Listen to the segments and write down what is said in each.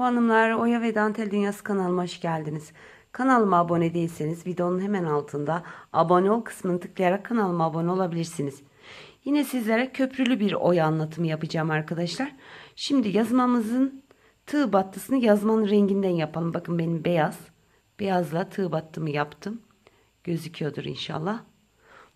Merhaba hanımlar, Oya ve Dantel Dünyası kanalıma hoş geldiniz. Kanalıma abone değilseniz videonun hemen altında abone ol kısmını tıklayarak kanalıma abone olabilirsiniz. Yine sizlere köprülü bir oya anlatımı yapacağım arkadaşlar. Şimdi yazmamızın tığ battısını yazmanın renginden yapalım. Bakın benim beyaz. Beyazla tığ battımı yaptım. Gözüküyordur inşallah.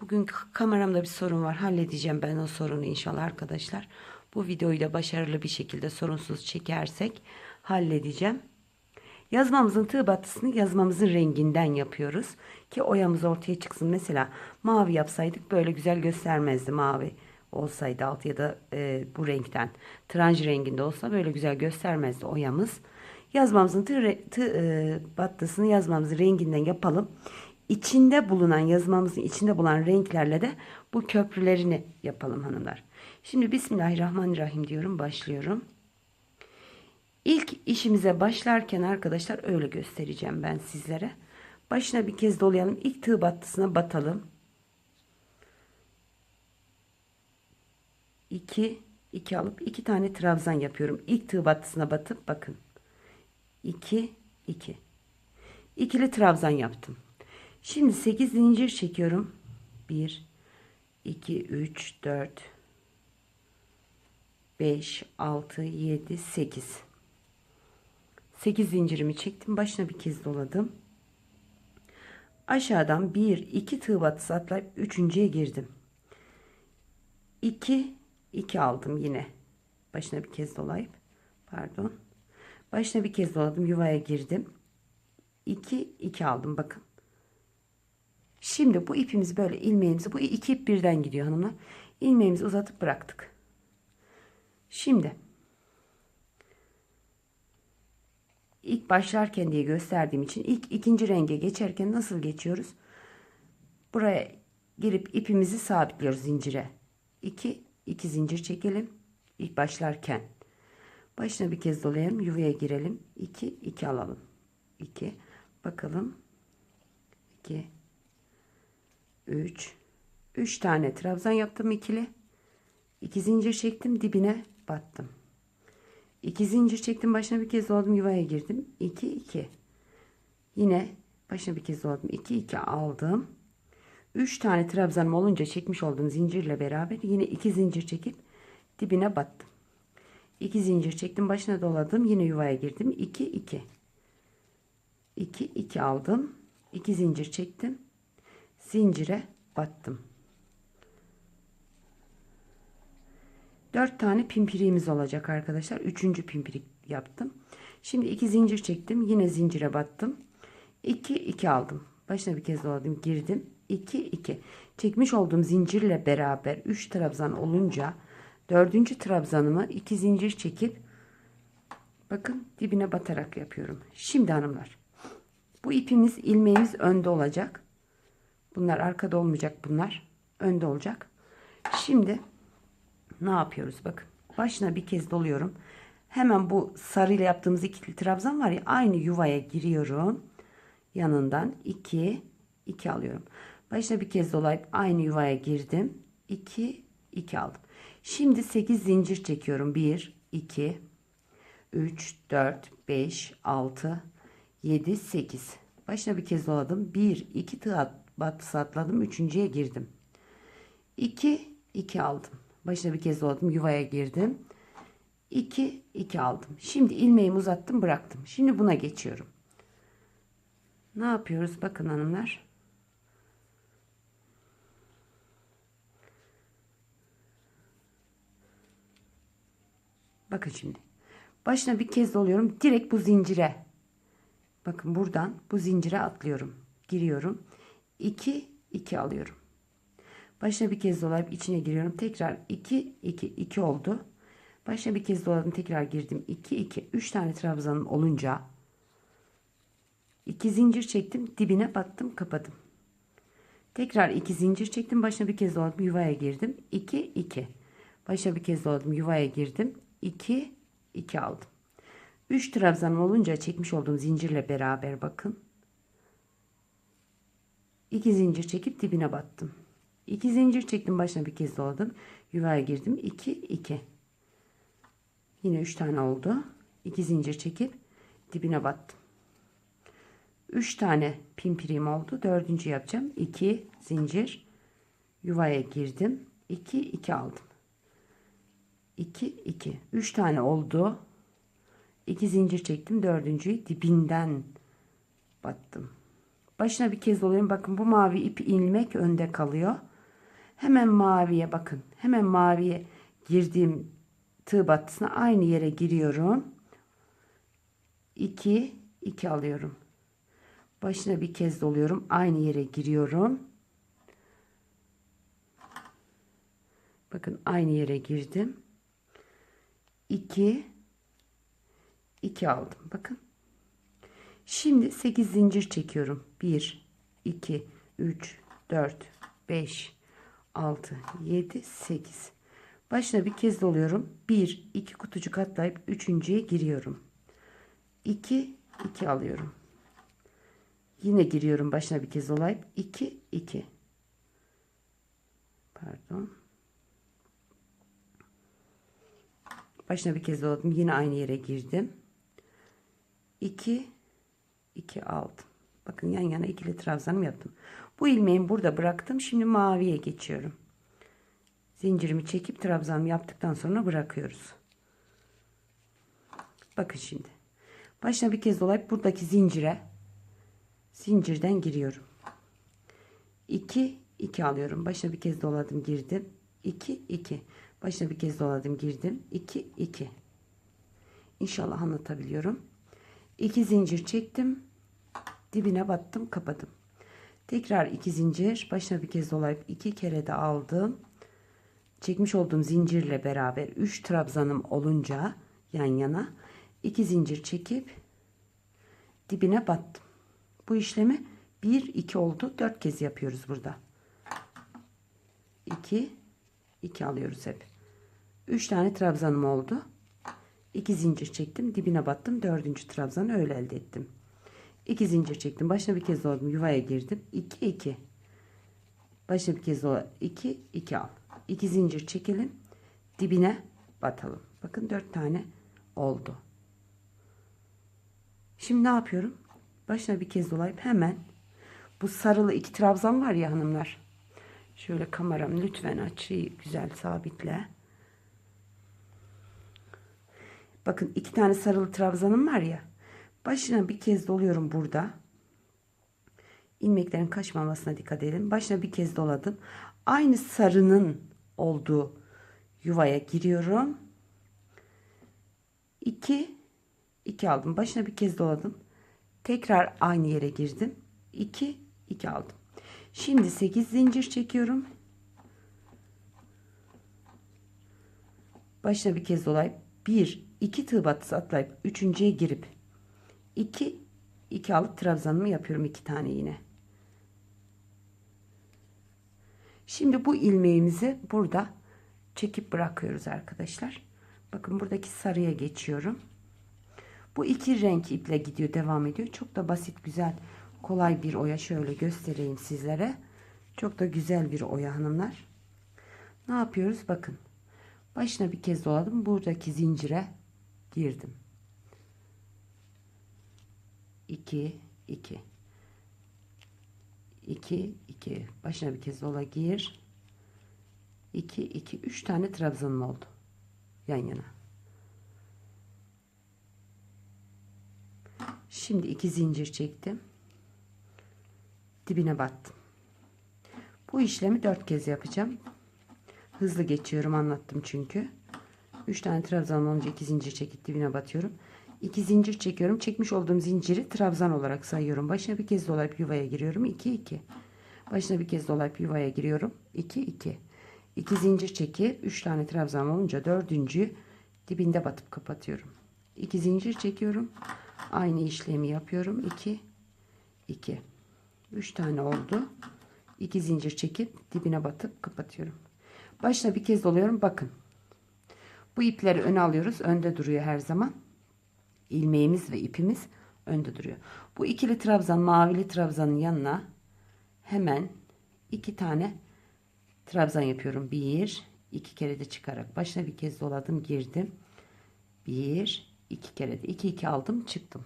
Bugün kameramda bir sorun var. Halledeceğim ben o sorunu inşallah arkadaşlar. Bu videoyu da başarılı bir şekilde sorunsuz çekersek halledeceğim. Yazmamızın tığ battısını yazmamızın renginden yapıyoruz. Ki oyamız ortaya çıksın. Mesela mavi yapsaydık böyle güzel göstermezdi mavi olsaydı alt ya da e, bu renkten tranj renginde olsa böyle güzel göstermezdi oyamız. Yazmamızın tığ, tığ e, battısını yazmamızın renginden yapalım. İçinde bulunan yazmamızın içinde bulunan renklerle de bu köprülerini yapalım hanımlar. Şimdi Bismillahirrahmanirrahim diyorum başlıyorum. İlk işimize başlarken arkadaşlar öyle göstereceğim ben sizlere. Başına bir kez dolayalım. İlk tığ battısına batalım. 2 2 alıp 2 tane trabzan yapıyorum. İlk tığ battısına batıp bakın. 2 2 ikili trabzan yaptım. Şimdi 8 zincir çekiyorum. 1 2 3 4 5 6 7 8 8 zincirimi çektim. Başına bir kez doladım. Aşağıdan 1 2 tığ batısı atlayıp üçüncüye girdim. 2 2 aldım yine. Başına bir kez dolayıp pardon. Başına bir kez doladım. Yuvaya girdim. 2 2 aldım bakın. Şimdi bu ipimizi böyle ilmeğimizi bu iki ip birden gidiyor hanımlar. İlmeğimizi uzatıp bıraktık. Şimdi ilk başlarken diye gösterdiğim için ilk ikinci renge geçerken nasıl geçiyoruz? Buraya girip ipimizi sabitliyoruz zincire. 2 2 zincir çekelim. İlk başlarken başına bir kez dolayalım. Yuvaya girelim. 2 2 alalım. 2 bakalım. 2 3 3 tane trabzan yaptım ikili. 2 zincir çektim dibine battım. 2 zincir çektim başına bir kez doladım yuvaya girdim. 2 2. Yine başına bir kez doladım. 2 2 aldım. 3 tane trabzanım olunca çekmiş olduğum zincirle beraber yine 2 zincir çekip dibine battım. 2 zincir çektim başına doladım yine yuvaya girdim. 2 2. 2 2 aldım. 2 zincir çektim. Zincire battım. 4 tane pimpiriğimiz olacak arkadaşlar. 3. pimpirik yaptım. Şimdi 2 zincir çektim. Yine zincire battım. 2 2 aldım. Başına bir kez doladım. Girdim. 2 2. Çekmiş olduğum zincirle beraber 3 trabzan olunca 4. trabzanımı 2 zincir çekip bakın dibine batarak yapıyorum. Şimdi hanımlar bu ipimiz ilmeğimiz önde olacak. Bunlar arkada olmayacak bunlar. Önde olacak. Şimdi ne yapıyoruz? Bakın başına bir kez doluyorum. Hemen bu sarıyla yaptığımız ikili trabzan var ya aynı yuvaya giriyorum. Yanından 2 2 alıyorum. Başına bir kez dolayıp aynı yuvaya girdim. 2 2 aldım. Şimdi 8 zincir çekiyorum. 1 2 3 4 5 6 7 8 başına bir kez doladım. 1 2 tığ batısı atladım. Üçüncüye girdim. 2 2 aldım. Başına bir kez doladım. Yuvaya girdim. 2 2 aldım. Şimdi ilmeğimi uzattım, bıraktım. Şimdi buna geçiyorum. Ne yapıyoruz? Bakın hanımlar. Bakın şimdi. Başına bir kez doluyorum. Direkt bu zincire. Bakın buradan bu zincire atlıyorum. Giriyorum. 2 2 alıyorum. Başına bir kez dolayıp içine giriyorum. Tekrar 2 2 2 oldu. Başına bir kez doladım. Tekrar girdim. 2 2 3 tane trabzanım olunca 2 zincir çektim. Dibine battım, kapadım. Tekrar 2 zincir çektim. Başına bir kez doladım. Yuvaya girdim. 2 2. Başına bir kez doladım. Yuvaya girdim. 2 2 aldım. 3 trabzanım olunca çekmiş olduğum zincirle beraber bakın. 2 zincir çekip dibine battım. 2 zincir çektim başına bir kez doladım. Yuvaya girdim. 2 2. Yine 3 tane oldu. 2 zincir çekip dibine battım. 3 tane pimpiriğim oldu. Dördüncü yapacağım. 2 zincir yuvaya girdim. 2 2 aldım. 2 2 3 tane oldu. 2 zincir çektim. Dördüncüyü dibinden battım. Başına bir kez doluyorum. Bakın bu mavi ip ilmek önde kalıyor. Hemen maviye bakın. Hemen maviye girdiğim tığ battısına aynı yere giriyorum. 2 2 alıyorum. Başına bir kez doluyorum. Aynı yere giriyorum. Bakın aynı yere girdim. 2 2 aldım. Bakın. Şimdi 8 zincir çekiyorum. 1 2 3 4 5 6 7 8 Başına bir kez doluyorum. 1 2 kutucuk atlayıp üçüncüye giriyorum. 2 2 alıyorum. Yine giriyorum başına bir kez dolayıp 2 2 pardon başına bir kez doladım yine aynı yere girdim 2 2 aldım bakın yan yana ikili trabzanım yaptım bu ilmeğimi burada bıraktım şimdi maviye geçiyorum zincirimi çekip trabzanımı yaptıktan sonra bırakıyoruz bakın şimdi başına bir kez dolayıp buradaki zincire zincirden giriyorum. 2 2 alıyorum. Başına bir kez doladım, girdim. 2 2. Başına bir kez doladım, girdim. 2 2. İnşallah anlatabiliyorum. 2 zincir çektim. Dibine battım, kapadım. Tekrar 2 zincir, başına bir kez dolayıp 2 kere de aldım. Çekmiş olduğum zincirle beraber 3 trabzanım olunca yan yana 2 zincir çekip dibine battım. Bu işlemi 1 2 oldu. 4 kez yapıyoruz burada. 2 2 alıyoruz hep. 3 tane trabzanım oldu. 2 zincir çektim. Dibine battım. 4. trabzanı öyle elde ettim. 2 zincir çektim. Başına bir kez doladım. Yuvaya girdim. 2 2. Başına bir kez dola 2 2 al. 2 zincir çekelim. Dibine batalım. Bakın 4 tane oldu. Şimdi ne yapıyorum? Başına bir kez dolayıp hemen bu sarılı iki trabzan var ya hanımlar. Şöyle kameram lütfen açıyı güzel sabitle. Bakın iki tane sarılı trabzanım var ya. Başına bir kez doluyorum burada. İlmeklerin kaçmamasına dikkat edin. Başına bir kez doladım. Aynı sarının olduğu yuvaya giriyorum. 2 2 aldım. Başına bir kez doladım. Tekrar aynı yere girdim. 2 2 aldım. Şimdi 8 zincir çekiyorum. Başına bir kez dolayıp 1 2 tığ batısı atlayıp üçüncüye girip 2 2 alıp trabzanımı yapıyorum iki tane yine. Şimdi bu ilmeğimizi burada çekip bırakıyoruz arkadaşlar. Bakın buradaki sarıya geçiyorum. Bu iki renk iple gidiyor devam ediyor. Çok da basit güzel kolay bir oya şöyle göstereyim sizlere. Çok da güzel bir oya hanımlar. Ne yapıyoruz? Bakın. Başına bir kez doladım. Buradaki zincire girdim. 2 2 2 2 başına bir kez dola gir. 2 2 3 tane trabzanım oldu. Yan yana. Şimdi iki zincir çektim. Dibine battım. Bu işlemi dört kez yapacağım. Hızlı geçiyorum anlattım çünkü. Üç tane trabzan olunca iki zincir çekip dibine batıyorum. İki zincir çekiyorum. Çekmiş olduğum zinciri trabzan olarak sayıyorum. Başına bir kez dolayıp yuvaya giriyorum. 2 2. Başına bir kez dolayıp yuvaya giriyorum. 2 2. İki zincir çekip üç tane trabzan olunca dördüncü dibinde batıp kapatıyorum. İki zincir çekiyorum. Aynı işlemi yapıyorum. 2 2 3 tane oldu. 2 zincir çekip dibine batıp kapatıyorum. Başına bir kez doluyorum. Bakın. Bu ipleri öne alıyoruz. Önde duruyor her zaman. İlmeğimiz ve ipimiz önde duruyor. Bu ikili trabzan, mavili trabzanın yanına hemen iki tane trabzan yapıyorum. Bir, iki kere de çıkarak başına bir kez doladım, girdim. Bir, iki kere de 2 2 aldım çıktım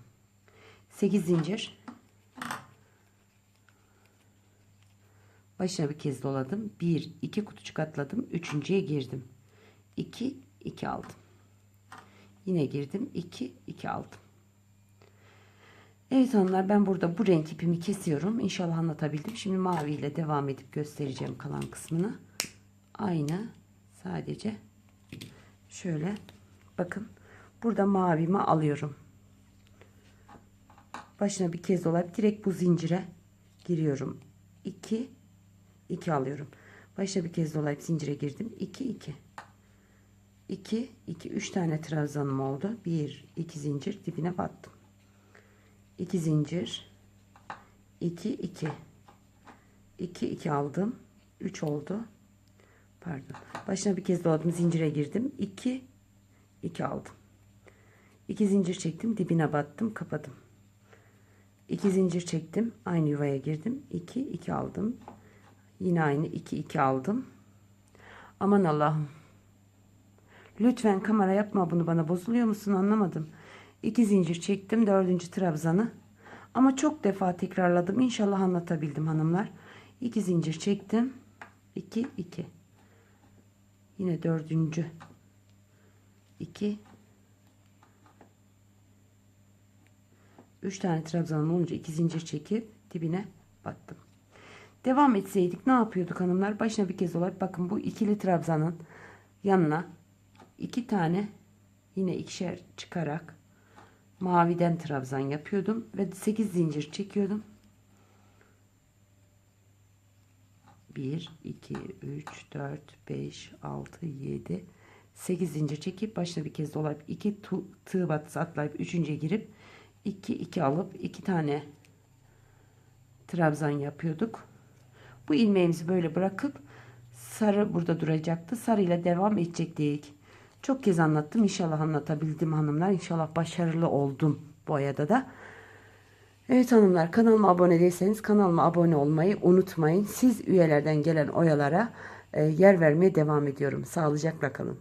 8 zincir başına bir kez doladım 1 2 kutucuk atladım üçüncüye girdim 2 2 aldım yine girdim 2 2 aldım Evet hanımlar ben burada bu renk ipimi kesiyorum. İnşallah anlatabildim. Şimdi mavi ile devam edip göstereceğim kalan kısmını. Aynı sadece şöyle bakın burada mavimi alıyorum. Başına bir kez dolayıp direkt bu zincire giriyorum. 2 2 alıyorum. Başına bir kez dolayıp zincire girdim. 2 2 2 2 3 tane trabzanım oldu. 1 2 zincir dibine battım. 2 zincir. 2 2 2 2 aldım. 3 oldu. Pardon. Başına bir kez doladım zincire girdim. 2 2 aldım. 2 zincir çektim dibine battım kapadım. 2 zincir çektim aynı yuvaya girdim. 2 2 aldım. Yine aynı 2 2 aldım. Aman Allah'ım lütfen kamera yapma bunu bana bozuluyor musun? Anlamadım. 2 zincir çektim dördüncü trabzanı. Ama çok defa tekrarladım. İnşallah anlatabildim hanımlar. 2 zincir çektim. 2 2 yine dördüncü. 2 3 tane trabzanım olunca 2 zincir çekip dibine battım. Devam etseydik ne yapıyorduk hanımlar? Başına bir kez olarak bakın bu ikili trabzanın yanına iki tane yine ikişer çıkarak maviden trabzan yapıyordum ve 8 zincir çekiyordum. 1 2 3 4 5 6 7 8 zincir çekip başına bir kez dolayıp 2 tığ batısı atlayıp üçüncüye girip 2 2 alıp 2 tane trabzan yapıyorduk. Bu ilmeğimizi böyle bırakıp sarı burada duracaktı. Sarı ile devam edecektik. Çok kez anlattım. İnşallah anlatabildim hanımlar. İnşallah başarılı oldum bu ayada da. Evet hanımlar kanalıma abone değilseniz kanalıma abone olmayı unutmayın. Siz üyelerden gelen oyalara e, yer vermeye devam ediyorum. Sağlıcakla kalın.